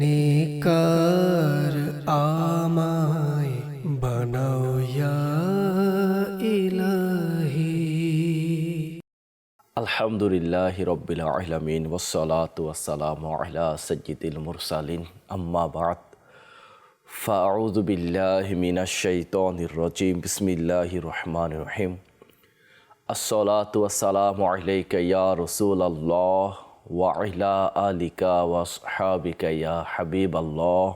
নেকার আমায় বানাও ইয়া ইলাহি আলহামদুলিল্লাহ রব্বিল আলমিন ওসলাত ওয়াসালাম আলা সজ্জিদুল মুরসালিন আম্মা বাদ ফাউযু বিল্লাহি মিনাশ শাইতানির রাজিম বিসমিল্লাহির রহমানির রহিম আসসালাতু ওয়াসসালামু আলাইকা ইয়া রাসূলাল্লাহ ওয়া আলা আলিকা ওয়া আসহাবিকা ইয়া হাবিবাল্লাহ।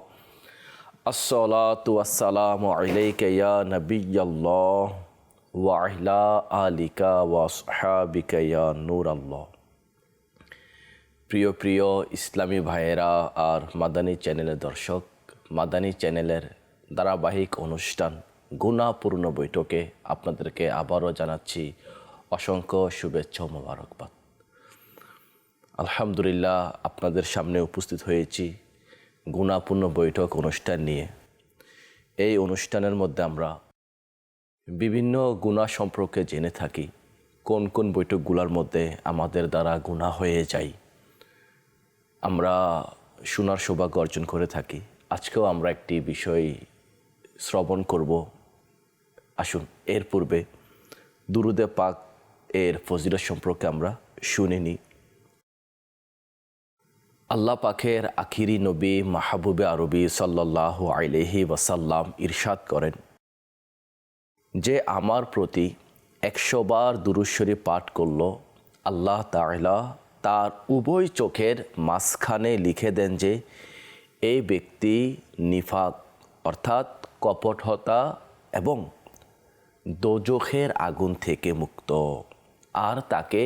আসসালাতু ওয়াসসালামু আলাইকা ইয়া নবিয়াল্লাহ। ওয়া আলা আলিকা ওয়া আসহাবিকা ইয়া নূরাল্লাহ। প্রিয় প্রিয় ইসলামী ভাইয়েরা আর মাদানী চ্যানেলের দর্শক, মাদানী চ্যানেলের ধারাবাহিক অনুষ্ঠান গুণাপূর্ণ বৈঠকে আপনাদেরকে আবারও জানাচ্ছি অসংখ্য শুভেচ্ছা মোবারকবাদ। আলহামদুলিল্লাহ আপনাদের সামনে উপস্থিত হয়েছি গুণাপূর্ণ বৈঠক অনুষ্ঠান নিয়ে। এই অনুষ্ঠানের মধ্যে আমরা বিভিন্ন গুণা সম্পর্কে জেনে থাকি, কোন কোন বৈঠকগুলোর মধ্যে আমাদের দ্বারা গুণা হয়ে যায়। আমরা শোনার সৌভাগ্য অর্জন করে থাকি। আজকেও আমরা একটি বিষয় শ্রবণ করব। আসুন, এর পূর্বে দুরুদে পাক এর ফজিলত সম্পর্কে আমরা শুনে নিই। আল্লাহ পাখের আখিরি নবী মাহবুবে আরবি সাল্লাহ আলহি ওয়াসাল্লাম ইরশাদ করেন, যে আমার প্রতি একশো বার দুরুশ্বরী পাঠ করল, আল্লাহ তাআলা তার উভয় চোখের মাঝখানে লিখে দেন যে, এই ব্যক্তি নিফাক, অর্থাৎ কপটহতা এবং দোজখের আগুন থেকে মুক্ত। আর তাকে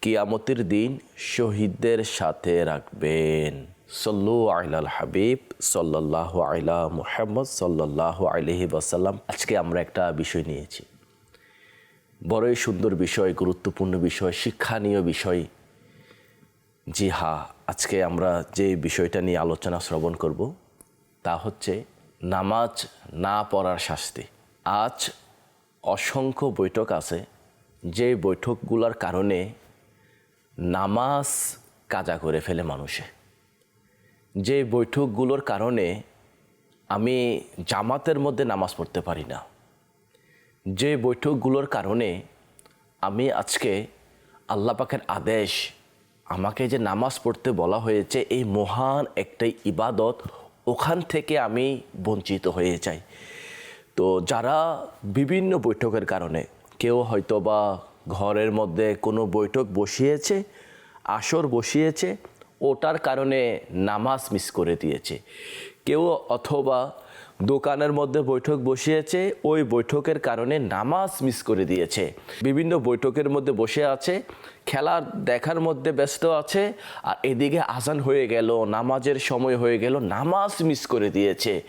কিয়ামতের দিন শহীদদের সাথে রাখবেন। সল্লু আইলাল হাবিব সাল্লাহ আইলা মুহাম্মদ সাল্লাহ আলহি বাসাল্লাম আজকে আমরা একটা বিষয় নিয়েছি। বড়ই সুন্দর বিষয়, গুরুত্বপূর্ণ বিষয়, শিক্ষণীয় বিষয়। জি হা, আজকে আমরা যে বিষয়টা নিয়ে আলোচনা শ্রবণ করব, তা হচ্ছে নামাজ না পড়ার শাস্তি। আজ অসংখ্য বৈঠক আছে। যে বৈঠকগুলোর কারণে নামাজ কাজা করে ফেলে মানুষে। যে বৈঠকগুলোর কারণে আমি জামাতের মধ্যে নামাজ পড়তে পারি না। যে বৈঠকগুলোর কারণে আমি আজকে আল্লাহ পাকের আদেশ আমাকে যে নামাজ পড়তে বলা হয়েছে, এই মহান একটাই ইবাদত, ওখান থেকে আমি বঞ্চিত হয়ে যাই। তো যারা বিভিন্ন বৈঠকের কারণে কেউ হয়তো বা ঘরের মধ্যে কোনো বৈঠক বসিয়েছে, আসর বসিয়েছে, ওটার কারণে নামাজ মিস করে দিয়েছে। কেউ অথবা দোকানের মধ্যে বৈঠক বসিয়েছে, ওই বৈঠকের কারণে নামাজ মিস করে দিয়েছে। বিভিন্ন বৈঠকের মধ্যে বসে আছে, খেলা দেখার মধ্যে ব্যস্ত আছে, আর এদিকে আজান হয়ে গেল, নামাজের সময় হয়ে গেল, নামাজ মিস করে দিয়েছে।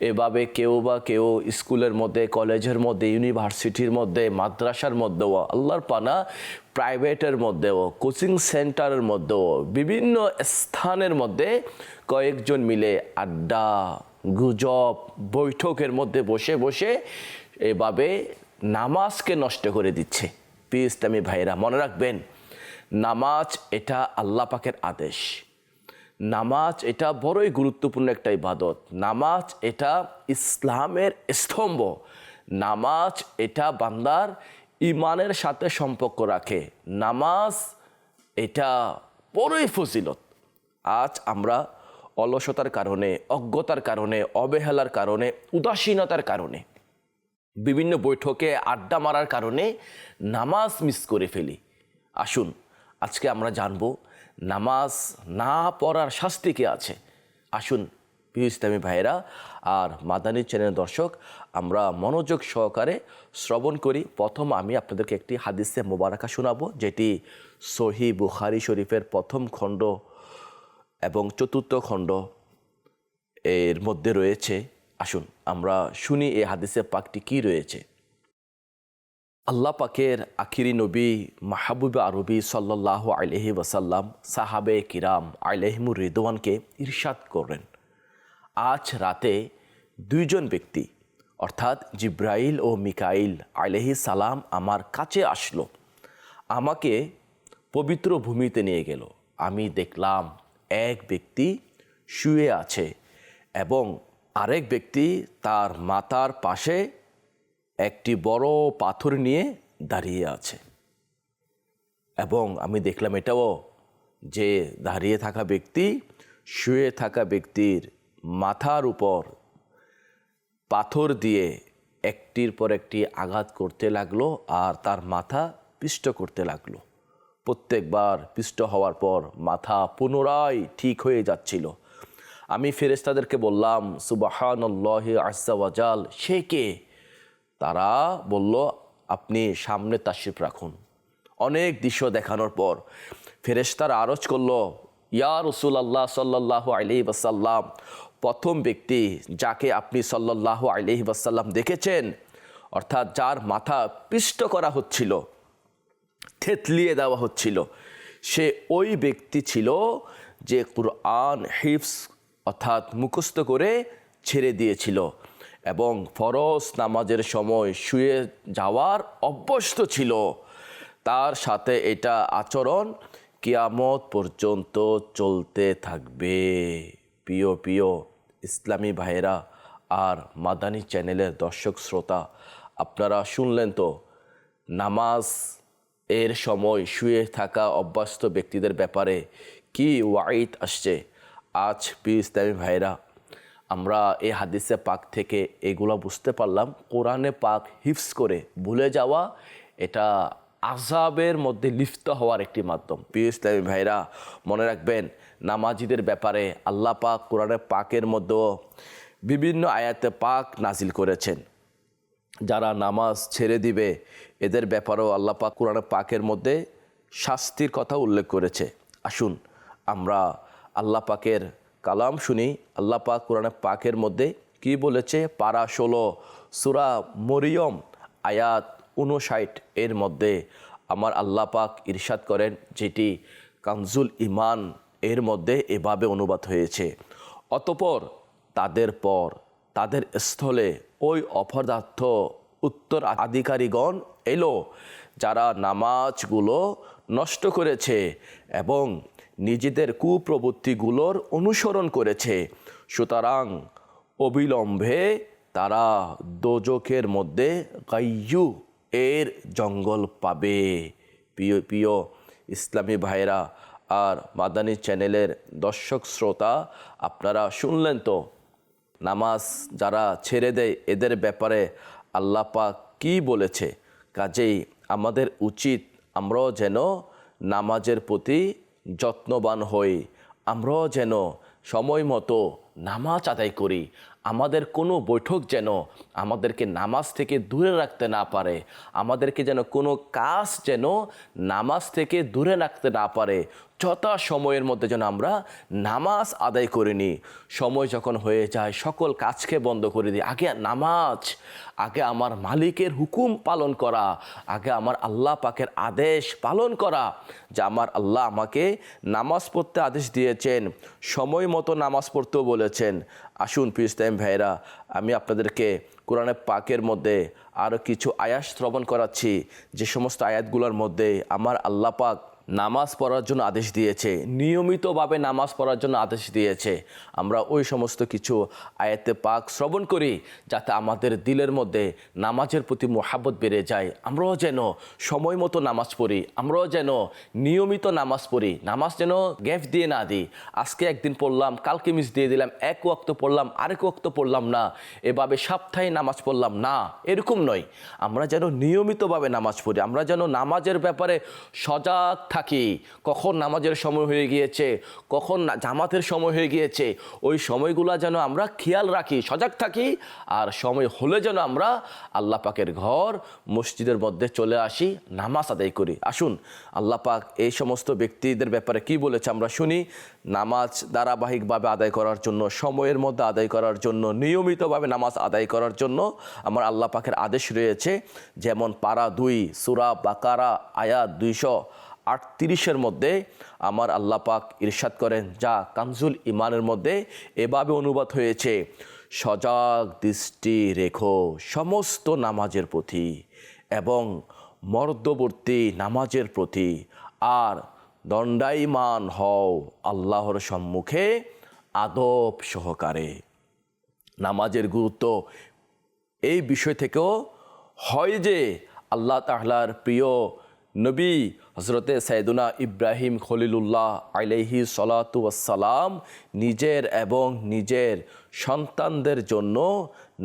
এভাবে কেউ বা কেউ স্কুলের মধ্যে, কলেজের মধ্যে, ইউনিভার্সিটির মধ্যে, মাদ্রাসার মধ্যেও, আল্লাহর পানা, প্রাইভেটের মধ্যেও, কোচিং সেন্টারের মধ্যেও, বিভিন্ন স্থানের মধ্যে কয়েকজন মিলে আড্ডা গুজব বৈঠকের মধ্যে বসে বসে এভাবে নামাজকে নষ্ট করে দিচ্ছে। পি ইসলামী ভাইরা মনে রাখবেন, নামাজ এটা আল্লাহ পাকের আদেশ। নামাজ এটা বড়ই গুরুত্বপূর্ণ একটা ইবাদত। নামাজ এটা ইসলামের স্তম্ভ। নামাজ এটা বান্দার ইমানের সাথে সম্পর্ক রাখে। নামাজ এটা বড়ই ফজিলত। আজ আমরা অলসতার কারণে, অজ্ঞতার কারণে, অবহেলার কারণে, উদাসীনতার কারণে। বিভিন্ন বৈঠকে আড্ডা মারার কারণে নামাজ মিস করে ফেলি। আসুন, আজকে আমরা জানব নামাজ না পড়ার শাস্তি কি আছে। আসুন, প্রিয় ইসলামী ভাইয়েরা আর মাদানী চ্যানেল দর্শক, আমরা মনোযোগ সহকারে শ্রবণ করি। প্রথম আমি আপনাদেরকে একটি হাদিসে মোবারকা শোনাবো, যেটি সহি বুখারি শরীফের প্রথম খণ্ড এবং চতুর্থ খণ্ড এর মধ্যে রয়েছে। আসুন, আমরা শুনি এই হাদিসে পাকটি কি রয়েছে। আল্লাহ পাকের আখিরি নবী মাহবুব আরবি সাল্লাহ আলহি ওয়াসাল্লাম সাহাবে কিরাম আলহিমুর রিদওয়ানকে ইরশাদ করেন আজ রাতে দুইজন ব্যক্তি, অর্থাৎ জিব্রাইল ও মিকাইল আলহি সালাম আমার কাছে আসলো। আমাকে পবিত্র ভূমিতে নিয়ে গেল। আমি দেখলাম এক ব্যক্তি শুয়ে আছে এবং আরেক ব্যক্তি তার মাথার পাশে একটি বড় পাথর নিয়ে দাঁড়িয়ে আছে। এবং আমি দেখলাম এটাও যে দাঁড়িয়ে থাকা ব্যক্তি, শুয়ে থাকা ব্যক্তির মাথার উপর পাথর দিয়ে একটির পর একটি আঘাত করতে লাগল আর তার মাথা পিষ্ট করতে লাগল। প্রত্যেকবার পিষ্ট হওয়ার পর মাথা পুনরায় ঠিক হয়ে যাচ্ছিল। আমি ফেরেস্তাদেরকে বললাম, সুবাহানল্লাহ আসাওয়াজাল সে কে? তারা বলল, আপনি সামনে তাশরিফ রাখুন। অনেক দৃশ্য দেখানোর পর ফেরেশতার আরজ করল, ইয়া রসুল আল্লাহ সাল্লাহ আলহি বাসাল্লাম প্রথম ব্যক্তি যাকে আপনি সাল্লাহ আলহি বাসাল্লাম দেখেছেন, অর্থাৎ যার মাথা পিষ্ট করা হচ্ছিল থেতলিয়ে দেওয়া হচ্ছিল। সে ওই ব্যক্তি ছিল যে কুরআন হিফস অর্থাৎ মুখস্থ করে ছেড়ে দিয়েছিল এবং ফরজ নামাজের সময় শুয়ে যাওয়ার অভ্যস্ত ছিল। তার সাথে এটা আচরণ কিয়ামত পর্যন্ত চলতে থাকবে। প্রিয় প্রিয় ইসলামী ভাইয়েরা আর মাদানী চ্যানেলের দর্শক শ্রোতা, আপনারা শুনলেন তো, নামাজ এর সময় শুয়ে থাকা অভ্যস্ত ব্যক্তিদের ব্যাপারে কি ওয়াইট আসছে? আজ পি ইসলামী ভাইরা, আমরা এই হাদিসে পাক থেকে এগুলো বুঝতে পারলাম। কোরআনে পাক হিফস করে ভুলে যাওয়া, এটা আজাবের মধ্যে লিপ্ত হওয়ার একটি মাধ্যম। পি ইসলামী ভাইরা, মনে রাখবেন, নামাজিদের ব্যাপারে আল্লাহ পাক কোরআনে পাকের মধ্যেও বিভিন্ন আয়াতে পাক নাজিল করেছেন। যারা নামাজ ছেড়ে দিবে, এদের ব্যাপারেও আল্লাহ পাক কোরআনে পাকের মধ্যে শাস্তির কথা উল্লেখ করেছে। আসুন, আমরা আল্লাহ পাকের কালাম শুনি। আল্লাহ পাক কোরআনে পাকের মধ্যে কি বলেছে? পারা ষোলো, সুরা মরিয়ম, আয়াত উনষাট এর মধ্যে আমার আল্লাহ পাক ইরশাদ করেন, যেটি কানজুল ইমান এর মধ্যে এভাবে অনুবাদ হয়েছে। অতপর তাদের পর, তাদের স্থলে ওই অপদার্থ উত্তর আধিকারীগণ এলো, যারা নামাজগুলো নষ্ট করেছে এবং নিজেদের কুপ্রবৃত্তিগুলোর অনুসরণ করেছে। সুতরাং অবিলম্বে তারা দোজখের মধ্যে গাইয়ু এর জঙ্গল পাবে। প্রিয় প্রিয় ইসলামী ভাইরা আর মাদানী চ্যানেলের দর্শক শ্রোতা, আপনারা শুনলেন তো? নামাজ যারা ছেড়ে দেয়, এদের ব্যাপারে আল্লাপা কী বলেছে? কাজেই আমাদের উচিত আমরাও যেন নামাজের প্রতি যত্নবান হই। আমরাও যেন সময় মতো নামাজ আদায় করি। আমাদের কোনো বৈঠক যেন আমাদেরকে নামাজ থেকে দূরে রাখতে না পারে, আমাদেরকে যেন কোনো কাজ যেন নামাজ থেকে দূরে রাখতে না পারে, যথা সময়ের মধ্যে যেন আমরা নামাজ আদায় করে নিই। সময় যখন হয়ে যায়, সকল কাজকে বন্ধ করে দিই। আগে নামাজ, আগে আমার মালিকের হুকুম পালন করা, আগে আমার আল্লাহ পাকের আদেশ পালন করা, যে আমার আল্লাহ আমাকে নামাজ পড়তে আদেশ দিয়েছেন, সময় মতো নামাজ পড়তেও বলেছেন। আসুন পিস্তাইম ভাইরা আমি আপনাদেরকে কোরআনে পাকের মধ্যে আরও কিছু আয়াস শ্রবণ করাচ্ছি। যে সমস্ত আয়াতগুলোর মধ্যে আমার আল্লাহ পাক নামাজ পড়ার জন্য আদেশ দিয়েছে, নিয়মিতভাবে নামাজ পড়ার জন্য আদেশ দিয়েছে। আমরা ওই সমস্ত কিছু আয়াতে পাক শ্রবণ করি যাতে আমাদের দিলের মধ্যে নামাজের প্রতি মোহাব্বত বেড়ে যায়। আমরাও যেন সময় মতো নামাজ পড়ি, আমরাও যেন নিয়মিত নামাজ পড়ি। নামাজ যেন গ্যাপ দিয়ে না দিই। আজকে একদিন পড়লাম, কালকে মিস দিয়ে দিলাম, এক ওয়াক্ত পড়লাম, আরেক ওয়াক্ত পড়লাম না। এভাবে সপ্তাহে নামাজ পড়লাম না, এরকম নয়। আমরা যেন নিয়মিতভাবে নামাজ পড়ি, আমরা যেন নামাজের ব্যাপারে সজাগ থাকি? কখন নামাজের সময় হয়ে গিয়েছে? কখন জামাতের সময় হয়ে গিয়েছে? ওই সময়গুলো যেন আমরা খেয়াল রাখি, সজাগ থাকি, আর সময় হলে যেন আমরা আল্লাহ পাকের ঘর, মসজিদের মধ্যে চলে আসি, নামাজ আদায় করি। আসুন, আল্লাহ পাক এই সমস্ত ব্যক্তিদের ব্যাপারে কি বলেছে আমরা শুনি। নামাজ ধারাবাহিকভাবে আদায় করার জন্য, সময়ের মধ্যে আদায় করার জন্য, নিয়মিতভাবে নামাজ আদায় করার জন্য আমার আল্লাহ পাকের আদেশ রয়েছে। যেমন পারা দুই, সুরা বাকারা, আয়াত দুইশো আটত্রিশের মধ্যে আমার আল্লাহ পাক ইরশাদ করেন, যা কানজুল ইমানের মধ্যে এভাবে অনুবাদ হয়েছে, সজাগ দৃষ্টি রেখো সমস্ত নামাজের প্রতি এবং মর্দবর্তী নামাজের প্রতি, আর দণ্ডায়মান হও আল্লাহর সম্মুখে আদব সহকারে। নামাজের গুরুত্ব এই বিষয় থেকেও হয় যে আল্লাহ তাহলার প্রিয় নবী হজরতে সাইদুনা ইব্রাহিম খলিলুল্লাহ সলাতু সালাম নিজের এবং নিজের সন্তানদের জন্য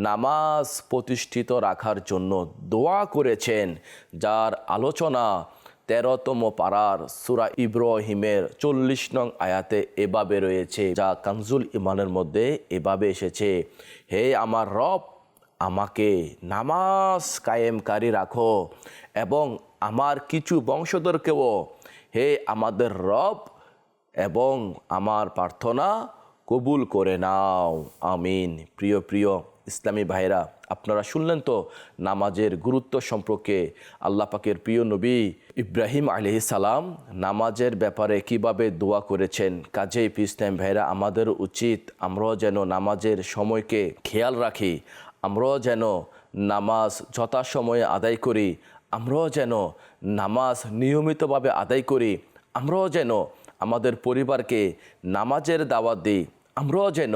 নামাজ প্রতিষ্ঠিত রাখার জন্য দোয়া করেছেন, যার আলোচনা তেরোতম পাড়ার সুরা ইব্রাহিমের চল্লিশ নং আয়াতে এভাবে রয়েছে, যা কানজুল ইমানের মধ্যে এভাবে এসেছে, হে আমার রব আমাকে নামাজ কায়েমকারী রাখো এবং আমার কিছু বংশধরকেও। হে আমাদের রব এবং আমার প্রার্থনা কবুল করে নাও। আমিন। প্রিয় প্রিয় ইসলামী ভাইরা আপনারা শুনলেন তো নামাজের গুরুত্ব সম্পর্কে আল্লাহ পাকের প্রিয় নবী ইব্রাহিম আলহি সালাম নামাজের ব্যাপারে কীভাবে দোয়া করেছেন? কাজেই ইসলাম ভাইরা আমাদের উচিত আমরাও যেন নামাজের সময়কে খেয়াল রাখি। আমরাও যেন নামাজ যথাসময়ে আদায় করি, আমরাও যেন নামাজ নিয়মিতভাবে আদায় করি, আমরাও যেন আমাদের পরিবারকে নামাজের দাওয়াত দিই, আমরাও যেন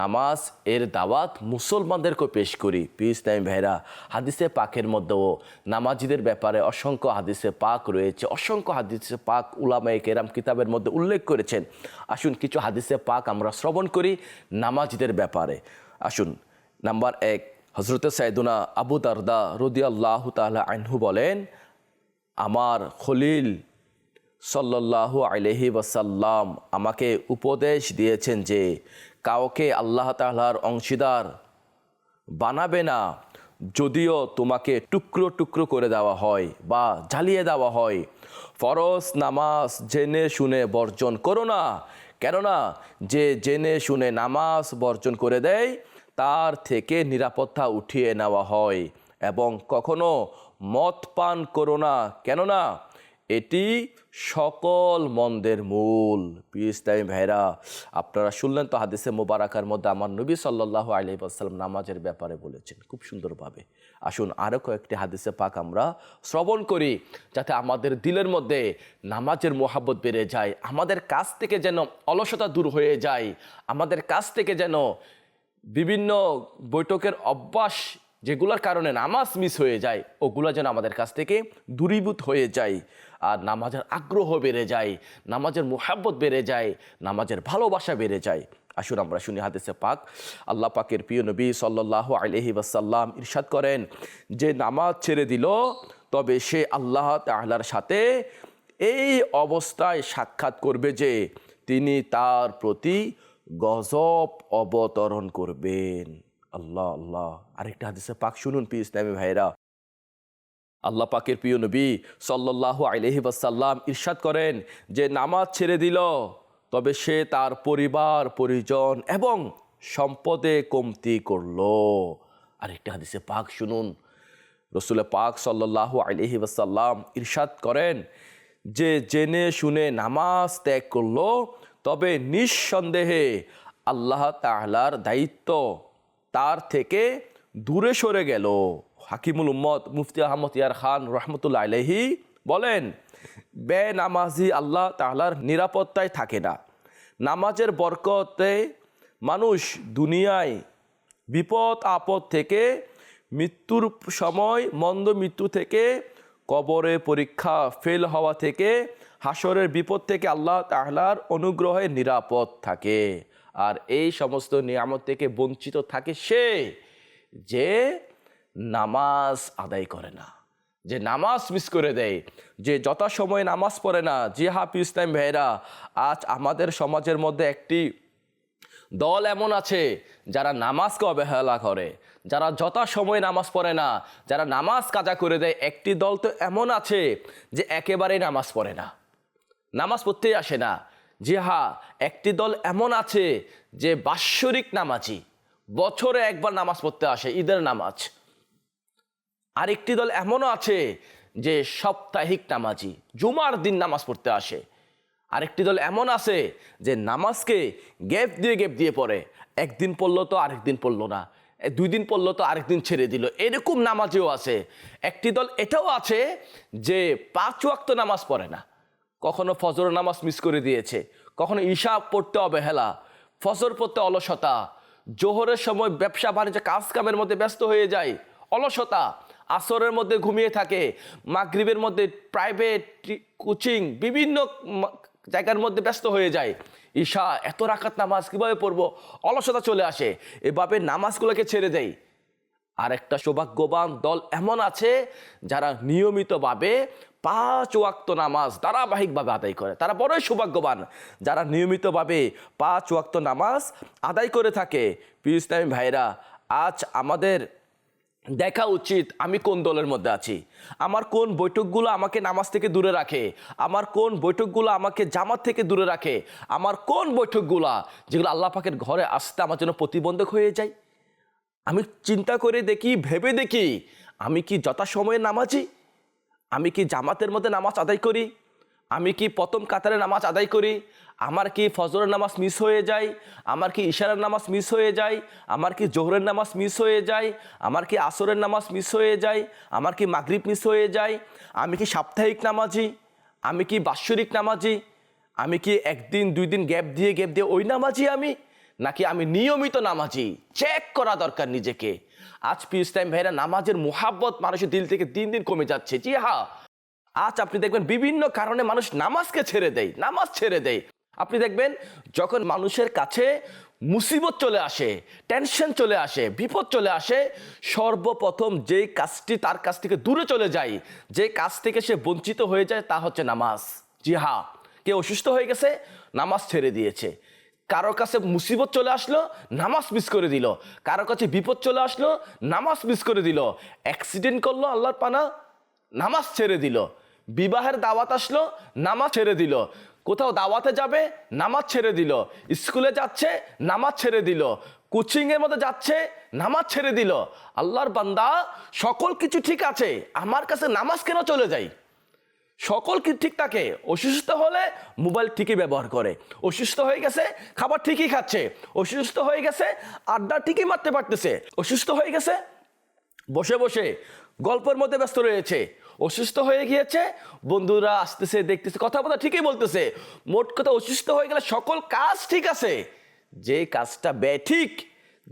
নামাজ এর দাওয়াত মুসলমানদেরকে পেশ করি। পিস টাইম ভাইরা, হাদিসে পাকের মধ্যেও নামাজিদের ব্যাপারে অসংখ্য হাদিসে পাক রয়েছে। অসংখ্য হাদিসে পাক উলামায়ে কেরাম কিতাবের মধ্যে উল্লেখ করেছেন। আসুন, কিছু হাদিসে পাক আমরা শ্রবণ করি নামাজিদের ব্যাপারে। আসুন নাম্বার এক হজরত সাইদুনা আবু দারদা রদিয়াল্লাহ তাআলা আনহু বলেন, আমার খলিল সাল্লাল্লাহু আলহি ওয়াসাল্লাম আমাকে উপদেশ দিয়েছেন যে, কাউকে আল্লাহ তাআলার অংশীদার বানাবে না। যদিও তোমাকে টুকরো টুকরো করে দেওয়া হয় বা জ্বালিয়ে দেওয়া হয়। ফরজ নামাজ জেনে শুনে বর্জন করো না। কেননা, যে জেনে শুনে নামাজ বর্জন করে দেয় তার থেকে নিরাপত্তা উঠিয়ে নেওয়া হয় এবং কখনো মদ পান করো না। কেননা এটি সকল মন্দের মূল। পিস টাইম ভাইরা, আপনারা শুনলেন তো হাদিসে মোবারাকার মধ্যে আমার নবী সাল্লাহ আলি নামাজের ব্যাপারে বলেছেন খুব সুন্দরভাবে। আসুন আরও কয়েকটি হাদিসে পাক আমরা শ্রবণ করি, যাতে আমাদের দিলের মধ্যে নামাজের মোহাব্বত বেড়ে যায়। আমাদের কাছ থেকে যেন অলসতা দূর হয়ে যায়। আমাদের কাছ থেকে যেন বিভিন্ন বৈঠকের অভ্যাস যেগুলোর কারণে নামাজ মিস হয়ে যায়, ওগুলো যেন আমাদের কাছ থেকে দূরীভূত হয়ে যায় আর নামাজের আগ্রহ বেড়ে যায়, নামাজের মোহাব্বত বেড়ে যায়, নামাজের ভালোবাসা বেড়ে যায়। আসুন আমরা শুনি হাদিসে পাক। আল্লাহ পাকের প্রিয় নবী সাল্লাহ আলহি ওয়াসাল্লাম ইরশাদ করেন, যে নামাজ ছেড়ে দিল, তবে সে আল্লাহ তাহলার সাথে এই অবস্থায় সাক্ষাৎ করবে যে তিনি তার প্রতি গজব অবতরণ করবেন। আল্লাহ আল্লাহ। আরেকটা হাদিসে পাক শুনুন পি ইসলামী ভাইরা আল্লাহ পাকের প্রিয় নবী সাল্লাহ আলহি ওয়াসাল্লাম ইরশাদ করেন যে, নামাজ ছেড়ে দিল, তবে সে তার পরিবার, পরিজন এবং সম্পদে কমতি করল। আরেকটা হাদিসে পাক শুনুন। রসুল পাক সাল্লাহ আলহি ওয়াসাল্লাম ইরশাদ করেন যে, জেনে শুনে নামাজ ত্যাগ করল তবে নিঃসন্দেহে আল্লাহ তাহলার দায়িত্ব তার থেকে দূরে সরে গেল। হাকিমুল উম্মদ মুফতি আহমদ ইয়ার খান রহমতুল্লা আলহি বলেন বে নামাজি আল্লাহ তাহলার নিরাপত্তায় থাকে না। নামাজের বরকতে মানুষ দুনিয়ায় বিপদ আপদ থেকে মৃত্যুর সময় মন্দ মৃত্যু থেকে কবরে পরীক্ষা ফেল হওয়া থেকে হাসরের বিপদ থেকে আল্লাহ তাহলার অনুগ্রহে নিরাপদ থাকে। আর এই সমস্ত নিয়ামত থেকে বঞ্চিত থাকে সে যে নামাজ আদায় করে না, যে নামাজ মিস করে দেয়, যে যথাসময়ে নামাজ পড়ে না। যে হাফিজ ইসলাম ভাইরা আজ আমাদের সমাজের মধ্যে একটি দল এমন আছে, যারা নামাজকে অবহেলা করে, যারা যথাসময়ে নামাজ পড়ে না, যারা নামাজ কাজা করে দেয়। একটি দল তো এমন আছে যে একেবারেই নামাজ পড়ে না। নামাজ পড়তেই আসে না। জি হ্যাঁ একটি দল এমন আছে যে বাৎসরিক নামাজি, বছরে একবার নামাজ পড়তে আসে, ঈদের নামাজ। আরেকটি দল এমনও আছে যে সাপ্তাহিক নামাজি, জুমার দিন নামাজ পড়তে আসে। আরেকটি দল এমন আছে যে নামাজকে গ্যাপ দিয়ে গ্যাপ দিয়ে পড়ে। একদিন পড়ল তো আরেকদিন পড়ল না। দুই দিন পড়ল তো আরেকদিন ছেড়ে দিল। এরকম নামাজেও আছে। একটি দল এটাও আছে যে পাঁচ ওয়াক্ত নামাজ পড়ে না। কখনো ফজর নামাজ মিস করে দিয়েছে। কখনো ঈশা পড়তে অবহেলা। ফসর পড়তে অলসতা। জোহরের সময় ব্যবসা বাণিজ্য কাজ কামের মধ্যে ব্যস্ত হয়ে যায়। অলসতা। আসরের মধ্যে ঘুমিয়ে থাকে। মাগরিবের মধ্যে প্রাইভেট কোচিং বিভিন্ন জায়গার মধ্যে ব্যস্ত হয়ে যায়। ঈশা, এত রাকাত নামাজ কীভাবে পড়ব? অলসতা চলে আসে। এভাবে নামাজগুলোকে ছেড়ে দেয়। আর একটা সৌভাগ্যবান দল এমন আছে যারা নিয়মিতভাবে পাঁচ ওয়াক্ত নামাজ ধারাবাহিকভাবে আদায় করে। তারা বড়ই সৌভাগ্যবান যারা নিয়মিতভাবে পাঁচ ওয়াক্ত নামাজ আদায় করে থাকে। প্রিয় ইসলামী ভাইরা আজ আমাদের দেখা উচিত আমি কোন দলের মধ্যে আছি। আমার কোন বৈঠকগুলো আমাকে নামাজ থেকে দূরে রাখে? আমার কোন বৈঠকগুলো আমাকে জামাত থেকে দূরে রাখে? আমার কোন বৈঠকগুলা যেগুলো আল্লাহ পাকের ঘরে আসতে আমার জন্য প্রতিবন্ধক হয়ে যায়? আমি চিন্তা করে দেখি, ভেবে দেখি, আমি কি যথাসময়ে নামাজি? আমি কি জামাতের মধ্যে নামাজ আদায় করি? আমি কি প্রথম কাতারে নামাজ আদায় করি? আমার কি ফজরের নামাজ মিস হয়ে যায়? আমার কি ইশারের নামাজ মিস হয়ে যায়? আমার কি জোহরের নামাজ মিস হয়ে যায়? আমার কি আসরের নামাজ মিস হয়ে যায়? আমার কি মাগরিব মিস হয়ে যায়? আমি কি সাপ্তাহিক নামাজি? আমি কি বাৎসরিক নামাজি? আমি কি একদিন, দুই দিন গ্যাপ দিয়ে গ্যাপ দিয়ে ওই নামাজি আমি? নাকি আমি নিয়মিত নামাজি? চেক করা দরকার নিজেকে। আজ পিস টাইম ভাইরা, নামাজের মোহাব্বত মানুষের দিল থেকে দিন দিন কমে যাচ্ছে। জি হ্যাঁ। আজ আপনি দেখবেন বিভিন্ন কারণে মানুষ নামাজকে ছেড়ে দেয়, নামাজ ছেড়ে দেয়। আপনি দেখবেন যখন মানুষের কাছে মুসিবত চলে আসে টেনশন চলে আসে, বিপদ চলে আসে, সর্বপ্রথম যেই কাজটি তার কাছ থেকে দূরে চলে যায়, যে কাজ থেকে সে বঞ্চিত হয়ে যায় তা হচ্ছে নামাজ। জি হ্যাঁ। কেউ অসুস্থ হয়ে গেছে, নামাজ ছেড়ে দিয়েছে। কারও কাছে মুসিবত চলে আসলো, নামাজ মিস করে দিল। কারও কাছে বিপদ চলে আসলো, নামাজ মিস করে দিল। অ্যাক্সিডেন্ট করল, আল্লাহর পানা, নামাজ ছেড়ে দিল। বিবাহের দাওয়াত আসলো, নামাজ ছেড়ে দিল। কোথাও দাওয়াতে যাবে, নামাজ ছেড়ে দিল। স্কুলে যাচ্ছে, নামাজ ছেড়ে দিল। কোচিংয়ের মধ্যে যাচ্ছে, নামাজ ছেড়ে দিল। আল্লাহর বান্দা, সকল কিছু ঠিক আছে, আমার কাছে নামাজ কেন চলে যায়? সকল কি ঠিক থাকে? অসুস্থ হলে মোবাইল ঠিকই ব্যবহার করে। অসুস্থ হয়ে গেছে, খাবার ঠিকই খাচ্ছে। অসুস্থ হয়ে গেছে, আড্ডা ঠিকই মারতে পারতেছে। অসুস্থ হয়ে গেছে, বসে বসে গল্পের মধ্যে ব্যস্ত রয়েছে। অসুস্থ হয়ে গিয়েছে, বন্ধুরা আসতেছে, দেখতেছে কথা বলা ঠিকই বলতেছে। মোট কথা অসুস্থ হয়ে গেলে সকল কাজ ঠিক আছে। যে কাজটা ব্যাঠিক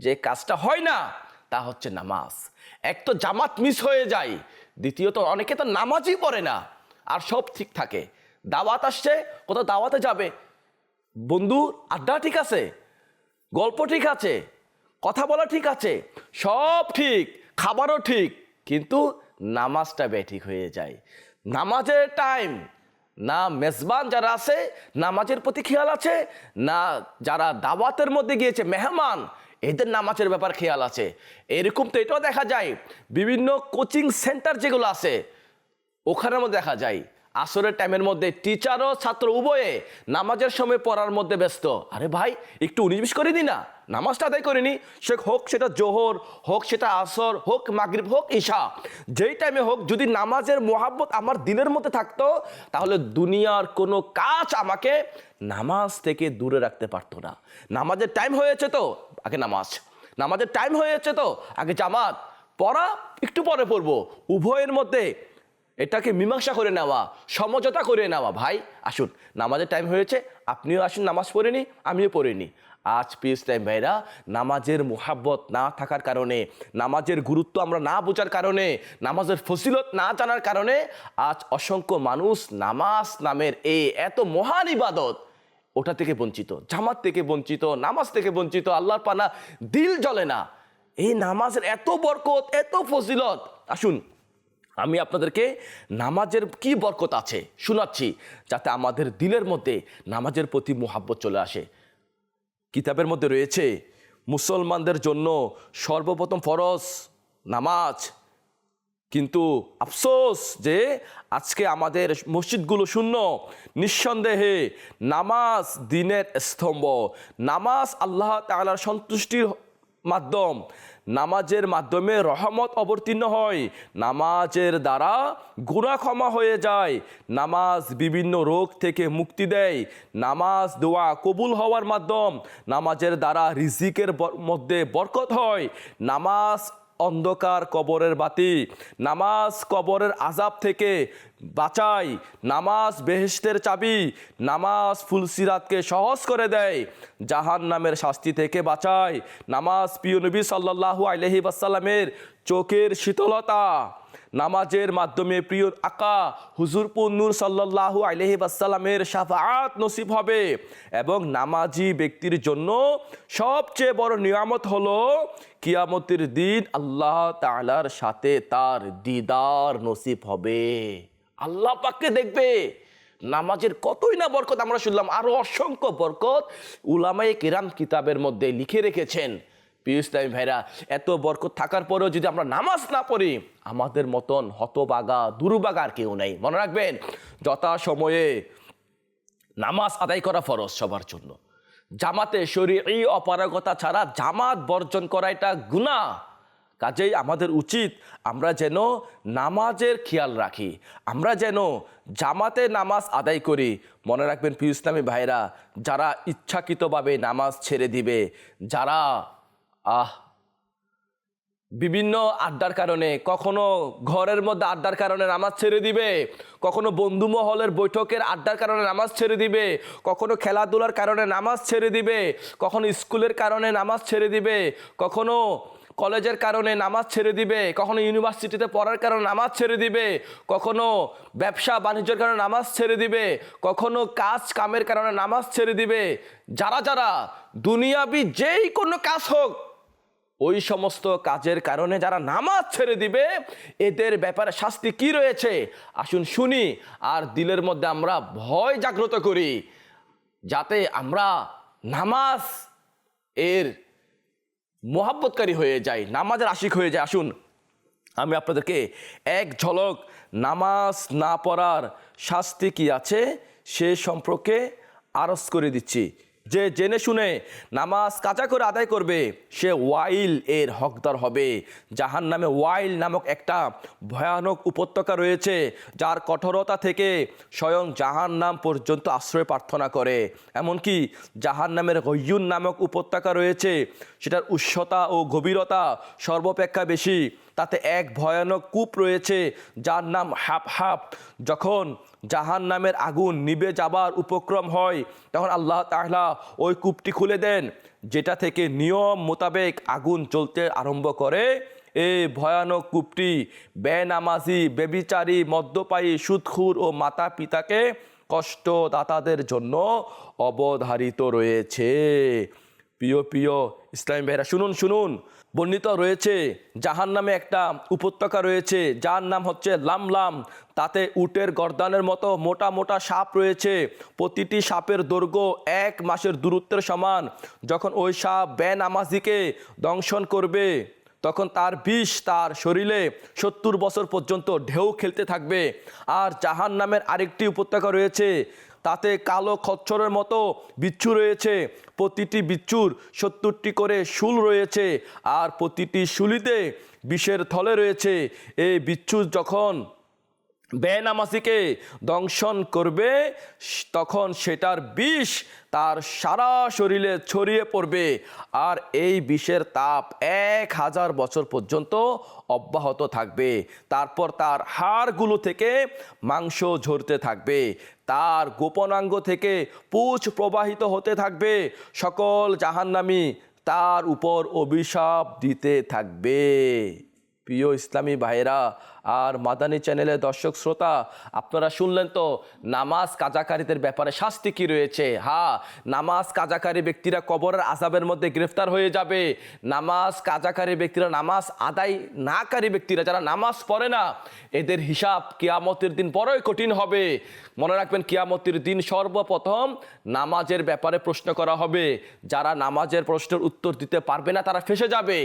যে কাজটা হয় না, তা হচ্ছে নামাজ। এক তো জামাত মিস হয়ে যায়, দ্বিতীয়ত অনেকে তো নামাজই পড়ে না। আর সব ঠিক থাকে। দাওয়াত আসছে, কোথাও দাওয়াতে যাবে। বন্ধু, আড্ডা ঠিক আছে, গল্প ঠিক আছে, কথা বলা ঠিক আছে, সব ঠিক, খাবারও ঠিক, কিন্তু নামাজটা ব্যাঠিক হয়ে যায়। নামাজের টাইম না মেজবান যারা আছে, নামাজের প্রতি খেয়াল আছে, না যারা দাওয়াতের মধ্যে গিয়েছে, মেহমান, এদের নামাজের ব্যাপার খেয়াল আছে। এরকম তো এটাও দেখা যায়, বিভিন্ন কোচিং সেন্টার যেগুলো আছে ওখানের মধ্যে দেখা যায়, আসরের টাইমের মধ্যে টিচার ও ছাত্র উভয়ে নামাজের সময় পড়ার মধ্যে ব্যস্ত। আরে ভাই, একটু উনিশ বিশ করে দি না? নামাজটা আদায় করিনি সে হোক সেটা জোহর, হোক সেটা আসর, হোক মাগরিব, হোক ঈশা যেই টাইমে হোক, যদি নামাজের মোহাব্বত আমার দিনের মধ্যে থাকতো, তাহলে দুনিয়ার কোনো কাজ আমাকে নামাজ থেকে দূরে রাখতে পারতো না। নামাজের টাইম হয়েছে তো, আগে নামাজ। নামাজের টাইম হয়েছে তো, আগে জামাত। পড়া একটু পরে পড়ব। উভয়ের মধ্যে এটাকে মীমাংসা করে নেওয়া, সমঝোতা করে নেওয়া। ভাই, আসুন, নামাজের টাইম হয়েছে, আপনিও আসুন, নামাজ পড়ে পড়েনি আমিও পড়ে পড়িনি আজ পিস টাইম ভাইরা, নামাজের মোহাব্বত না থাকার কারণে, নামাজের গুরুত্ব আমরা না বোঝার কারণে, নামাজের ফসিলত না জানার কারণে, আজ অসংখ্য মানুষ নামাজ নামের এই এত মহান ইবাদত, ওটা থেকে বঞ্চিত, জামাত থেকে বঞ্চিত, নামাজ থেকে বঞ্চিত, আল্লাহর পানা দিল জ্বলে না। এই নামাজের এত বরকত, এত ফজিলত, আসুন আমি আপনাদেরকে নামাজের কি বরকত আছে শোনাচ্ছি, যাতে আমাদের দিলের মধ্যে নামাজের প্রতি মোহাব্বত চলে আসে। কিতাবের মধ্যে রয়েছে, মুসলমানদের জন্য সর্বপ্রথম ফরজ নামাজ। কিন্তু আফসোস যে আজকে আমাদের মসজিদগুলো শূন্য, নিঃসন্দেহে নামাজ দিনের স্তম্ভ। নামাজ আল্লাহ তাআলার সন্তুষ্টির মাধ্যম। নামাজের মাধ্যমে রহমত অবতীর্ণ হয়। নামাজের দ্বারা গুণা ক্ষমা হয়ে যায়। নামাজ বিভিন্ন রোগ থেকে মুক্তি দেয়। নামাজ দোয়া কবুল হওয়ার মাধ্যম। নামাজের দ্বারা রিজিকের মধ্যে বরকত হয়। নামাজ অন্ধকার কবরের বাতি। নামাজ কবরের আজাব থেকে বাঁচায় নামাজ বেহেস্তের চাবি। নামাজ ফুলসিরাতকে সহজ করে দেয়। জাহান নামের শাস্তি থেকে বাঁচায় নামাজ প্রিয় নবী সাল্লাল্লাহু আলহি বাসাল্লামের চোখের শীতলতা। নামাজের মাধ্যমে প্রিয় আকা হুজুরপুর নূর সাল্লাল্লাহু আলহি বাসাল্লামের সাফাত নসিব হবে এবং নামাজি ব্যক্তির জন্য সবচেয়ে বড় নিয়ামত হলো কিয়ামতের দিন আল্লাহ তাআলার সাথে তার দিদার নসিব হবে। আল্লাহ পাককে দেখবে। নামাজের কতই না বরকত, আমরা শুনলাম আরও অসংখ্য বরকত উলামায়ে কিরাম কিতাবের মধ্যে লিখে রেখেছেন। প্রিয় ইসলামী ভাইরা, এত বরকত থাকার পরেও যদি আমরা নামাজ না পড়ি, আমাদের মতন হতবাগা দুর্বাগা আর কেউ নেই। মনে রাখবেন যথা সময়ে নামাজ আদায় করা ফরজ সবার জন্য। জামাতে শরীর অপারগতা ছাড়া জামাত বর্জন করা এটা গুণা কাজেই আমাদের উচিত আমরা যেন নামাজের খেয়াল রাখি, আমরা যেন জামাতে নামাজ আদায় করি। মনে রাখবেন প্রিয় ইসলামী ভাইরা যারা ইচ্ছাকৃতভাবে নামাজ ছেড়ে দিবে, যারা, আহ বিভিন্ন আড্ডার কারণে, কখনো ঘরের মধ্যে আড্ডার কারণে নামাজ ছেড়ে দিবে, কখনো বন্ধু মহলের বৈঠকের আড্ডার কারণে নামাজ ছেড়ে দিবে, কখনো খেলাধুলার কারণে নামাজ ছেড়ে দিবে, কখনো স্কুলের কারণে নামাজ ছেড়ে দিবে, কখনো কলেজের কারণে নামাজ ছেড়ে দিবে, কখনো ইউনিভার্সিটিতে পড়ার কারণে নামাজ ছেড়ে দিবে, কখনো ব্যবসা বাণিজ্যের কারণে নামাজ ছেড়ে দিবে, কখনো কাজ কামের কারণে নামাজ ছেড়ে দিবে। যারা যারা দুনিয়াবি যেই কোনো কাজ হোক ওই সমস্ত কাজের কারণে যারা নামাজ ছেড়ে দিবে, এদের ব্যাপারে শাস্তি কি রয়েছে? আসুন শুনি, আর দিলের মধ্যে আমরা ভয় জাগ্রত করি, যাতে আমরা নামাজ এর মোহাব্বতকারী হয়ে যাই, নামাজের আশিক হয়ে যায় আসুন, আমি আপনাদেরকে এক ঝলক নামাজ না পড়ার শাস্তি কি আছে সে সম্পর্কে আরজ করে দিচ্ছি। যে জেনে শুনে নামাজ কাজা করে আদায় করবে, সে ওয়াইল এর হকদার হবে। জাহান নামে ওয়াইল নামক একটা ভয়ানক উপত্যকা রয়েছে, যার কঠোরতা থেকে স্বয়ং জাহান নাম পর্যন্ত আশ্রয় প্রার্থনা করে। এমনকি জাহান নামের গয়ুন নামক উপত্যকা রয়েছে, সেটার উচ্চতা ও গভীরতা সর্বাপেক্ষা বেশি। তাতে এক ভয়ানক কূপ রয়েছে, যার নাম হাপ হাপ। যখন জাহান নামের আগুন নিবে যাবার উপক্রম হয়, তখন আল্লাহ তাহলা ওই কূপটি খুলে দেন, যেটা থেকে নিয়ম মোতাবেক আগুন চলতে আরম্ভ করে। এই ভয়ানক কূপটি বেনামাজি, বেবিচারী, মদ্যপায়ী, সুদখুর ও মাতা পিতাকে কষ্টদাতাদের জন্য অবধারিত রয়েছে। প্রিয় প্রিয় ইসলামী ভাইরা শুনুন শুনুন। বর্ণিত রয়েছে, জাহান নামে একটা উপত্যকা রয়েছে, যার নাম হচ্ছে লামলাম তাতে উটের গর্দানের মতো মোটা মোটা সাপ রয়েছে। প্রতিটি সাপের দৈর্ঘ্য এক মাসের দূরত্বের সমান। যখন ওই সাপ বেনামাজিকে দংশন করবে, তখন তার বিষ তার শরীরে সত্তর বছর পর্যন্ত ঢেউ খেলতে থাকবে। আর জাহান নামের আরেকটি উপত্যকা রয়েছে তাতে কালো খচ্ছরের মতো বিচ্ছু রয়েছে। প্রতিটি বিচ্ছুর সত্তরটি করে শুল রয়েছে আর প্রতিটি শুলিতে বিষের থলে রয়েছে। এই বিচ্ছু যখন বেনামাসিকে দংশন করবে, তখন সেটার বিষ তার সারা শরীরে ছড়িয়ে পড়বে। আর এই বিষের তাপ এক হাজার বছর পর্যন্ত অব্যাহত থাকবে। তারপর তার হাড়গুলো থেকে মাংস ঝরতে থাকবে। তার গোপনাঙ্গ থেকে পুছ প্রবাহিত হতে থাকবে। সকল জাহান্নামি তার উপর অভিশাপ দিতে থাকবে। প্রিয় ইসলামী ভাইরা আর মাদানী চ্যানেলের দর্শক শ্রোতা, আপনারা শুনলেন তো, নামাজ কাজাকারীদের ব্যাপারে শাস্তি কি রয়েছে? হ্যাঁ নামাজ কাজাকারী ব্যক্তিরা কবরের আজাবের মধ্যে গ্রেফতার হয়ে যাবে। নামাজ কাজাকারী ব্যক্তিরা নামাজ আদায় নাকারী ব্যক্তিরা, যারা নামাজ পড়ে না, এদের হিসাব কিয়ামতের দিন বড়ই কঠিন হবে। মনে রাখবেন, কিয়ামতের দিন সর্বপ্রথম নামাজের ব্যাপারে প্রশ্ন করা হবে। যারা নামাজের প্রশ্নের উত্তর দিতে পারবে না, তারা ফেসে যাবে।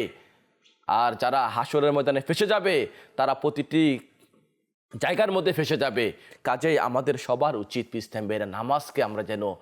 আর যারা হাসরের ময়দানে ফেসে যাবে, তারা প্রতিটি জায়গার মধ্যে ফেসে যাবে। কাজেই আমাদের সবার উচিত ইসলামের নামাজকে আমরা যেন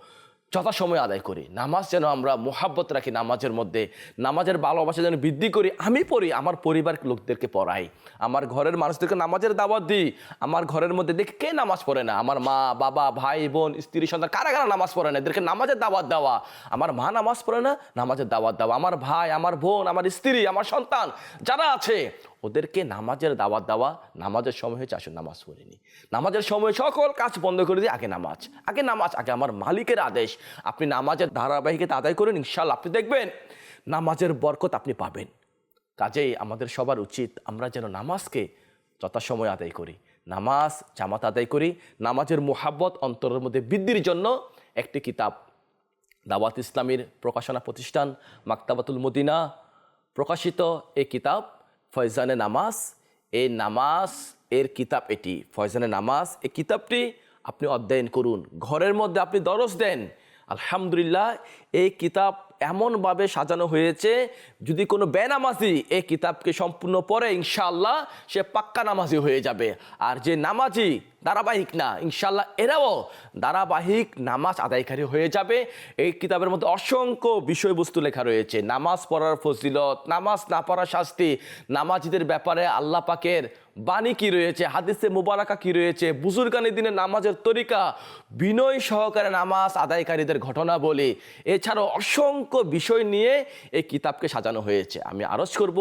যথাসময়ে আদায় করি। নামাজ যেন আমরা মোহাব্বত রাখি নামাজের মধ্যে। নামাজের ভালোবাসা যেন বৃদ্ধি করি, আমি পড়ি, আমার পরিবার লোকদেরকে পড়াই। আমার ঘরের মানুষদেরকে নামাজের দাওয়াত দিই। আমার ঘরের মধ্যে দেখি কে নামাজ পড়ে না? আমার মা, বাবা, ভাই, বোন, স্ত্রী, সন্তান, কারা কারা নামাজ পড়ে না? এদেরকে নামাজের দাওয়াত দেওয়া। আমার মা নামাজ পড়ে না, নামাজের দাওয়াত দেওয়া। আমার ভাই, আমার বোন, আমার স্ত্রী, আমার সন্তান যারা আছে ওদেরকে নামাজের দাওয়াত দেওয়া, নামাজের সময় হয়েছে, আসুন নামাজ পড়িনি নামাজের সময় সকল কাজ বন্ধ করে দিয়ে আগে নামাজ আগে নামাজ, আগে আমার মালিকের আদেশ। আপনি নামাজের ধারাবাহিকতা আদায় করুন ইনশাল্লাহ আপনি দেখবেন নামাজের বরকত আপনি পাবেন। কাজেই আমাদের সবার উচিত আমরা যেন নামাজকে যথাসময় আদায় করি। নামাজ, জামাত আদায় করি। নামাজের মোহাব্বত অন্তরের মধ্যে বৃদ্ধির জন্য একটি কিতাব, দাওয়াত ইসলামীর প্রকাশনা প্রতিষ্ঠান, মাক্তাবাতুল মদিনা, প্রকাশিত এই কিতাব ফয়জানে নামাজ এই নামাজ, এর কিতাব এটি। ফয়জানে নামাজ এই কিতাবটি আপনি অধ্যয়ন করুন। ঘরের মধ্যে আপনি দরস দেন। আলহামদুলিল্লাহ এই কিতাব এমনভাবে সাজানো হয়েছে, যদি কোনো বেনামাজি এই কিতাবকে সম্পূর্ণ পড়ে, ইনশাআল্লাহ, সে পাক্কা নামাজি হয়ে যাবে। আর যে নামাজি ধারাবাহিক না ইনশাল্লাহ এরাও ধারাবাহিক নামাজ আদায়কারী হয়ে যাবে। এই কিতাবের মধ্যে অসংখ্য বিষয়বস্তু লেখা রয়েছে। নামাজ পড়ার ফজিলত, নামাজ না পড়ার শাস্তি, নামাজিদের ব্যাপারে আল্লাহ পাকের বাণী কি রয়েছে, হাদিসে মুবারাকা কি রয়েছে, বুজুর্গানি দিনে নামাজের তরিকা, বিনয় সহকারে নামাজ আদায়কারীদের ঘটনা বলে এছাড়াও অসংখ্য বিষয় নিয়ে এই কিতাবকে সাজানো হয়েছে। আমি আরজ করব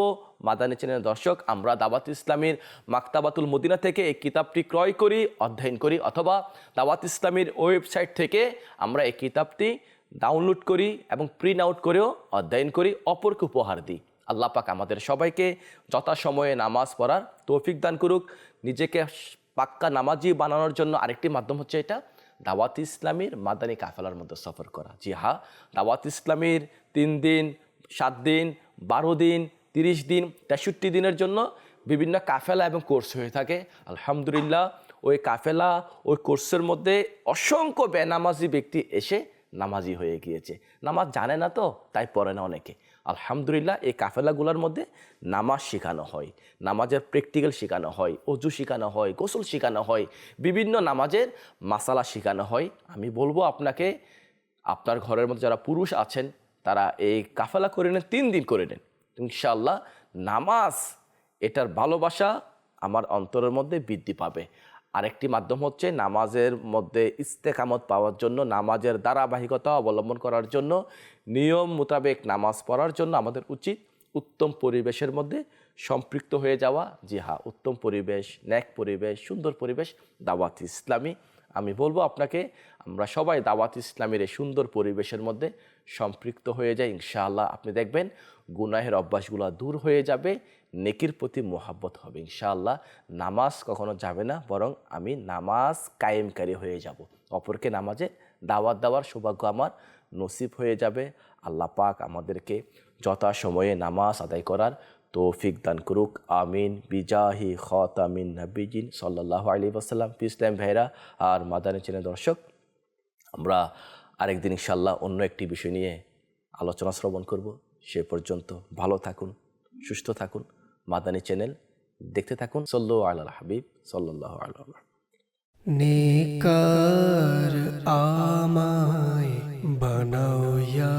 মাদানী চ্যানেলের দর্শক, আমরা দাওয়াত ইসলামীর মাক্তাবাতুল মদিনা থেকে এই কিতাবটি ক্রয় করি, অধ্যয়ন করি, অথবা দাওয়াত ইসলামীর ওয়েবসাইট থেকে আমরা এই কিতাবটি ডাউনলোড করি এবং প্রিন্ট আউট করেও অধ্যয়ন করি, অপরকে উপহার দিই। আল্লাহ পাক আমাদের সবাইকে যথাসময়ে নামাজ পড়ার তৌফিক দান করুক। নিজেকে পাক্কা নামাজি বানানোর জন্য আরেকটি মাধ্যম হচ্ছে এটা, দাওয়াত ইসলামীর মাদানী কাফেলার মধ্যে সফর করা। জি হ্যাঁ দাওয়াত ইসলামীর তিন দিন, সাত দিন, বারো দিন তিরিশ দিন, তেষট্টি দিনের জন্য বিভিন্ন কাফেলা এবং কোর্স হয়ে থাকে। আলহামদুলিল্লাহ, ওই কাফেলা, ওই কোর্সের মধ্যে অসংখ্য বেনামাজি ব্যক্তি এসে নামাজি হয়ে গিয়েছে। নামাজ জানে না তো, তাই পড়ে না অনেকে। আলহামদুলিল্লাহ, এই কাফেলাগুলোর মধ্যে নামাজ শেখানো হয়, নামাজের প্র্যাকটিক্যাল শেখানো হয়, অজু শেখানো হয়, গোসল শেখানো হয়, বিভিন্ন নামাজের মাসালা শেখানো হয়। আমি বলব আপনাকে, আপনার ঘরের মধ্যে যারা পুরুষ আছেন, তারা এই কাফেলা করে নেন, তিন দিন করে নেন। ইনশাআল্লাহ নামাজ এটার ভালোবাসা আমার অন্তরের মধ্যে বৃদ্ধি পাবে। আরেকটি মাধ্যম হচ্ছে নামাজের মধ্যে ইস্তেকামত পাওয়ার জন্য, নামাজের ধারাবাহিকতা অবলম্বন করার জন্য, নিয়ম মোতাবেক নামাজ পড়ার জন্য আমাদের উচিত উত্তম পরিবেশের মধ্যে সম্পৃক্ত হয়ে যাওয়া। জি হ্যাঁ উত্তম পরিবেশ, ন্যাক পরিবেশ, সুন্দর পরিবেশ, দাওয়াত ইসলামী আমি বলব আপনাকে, আমরা সবাই দাওয়াত ইসলামের এই সুন্দর পরিবেশের মধ্যে সম্পৃক্ত হয়ে যাই, ইনশাআল্লাহ। আপনি দেখবেন গুনাহের অভ্যাসগুলো দূর হয়ে যাবে, নেকির প্রতি মোহাব্বত হবে, ইনশাআল্লাহ। নামাজ কখনো যাবে না, বরং আমি নামাজ কায়েমকারী হয়ে যাব। অপরকে নামাজে দাওয়াত দেওয়ার সৌভাগ্য আমার নসিব হয়ে যাবে। আল্লাহ পাক আমাদেরকে যথাসময়ে নামাজ আদায় করার তৌফিক দান করুক, আমিন। বিজাহি খত আমিন নবীজিন সাল্লাহ আলী ওসাল্লাম ইসলাম ভাইরা। আর মাদানী চ্যানেল দর্শক, আমরা আরেকদিন ইনশাল্লাহ অন্য একটি বিষয় নিয়ে আলোচনা শ্রবণ করব। সে পর্যন্ত ভালো থাকুন, সুস্থ থাকুন। মাদানী চ্যানেল দেখতে থাকুন। সল্লু আল্লাহ হাবিব সাল্লাহ আল্লাহ নেকার আমায় বানাও ইয়া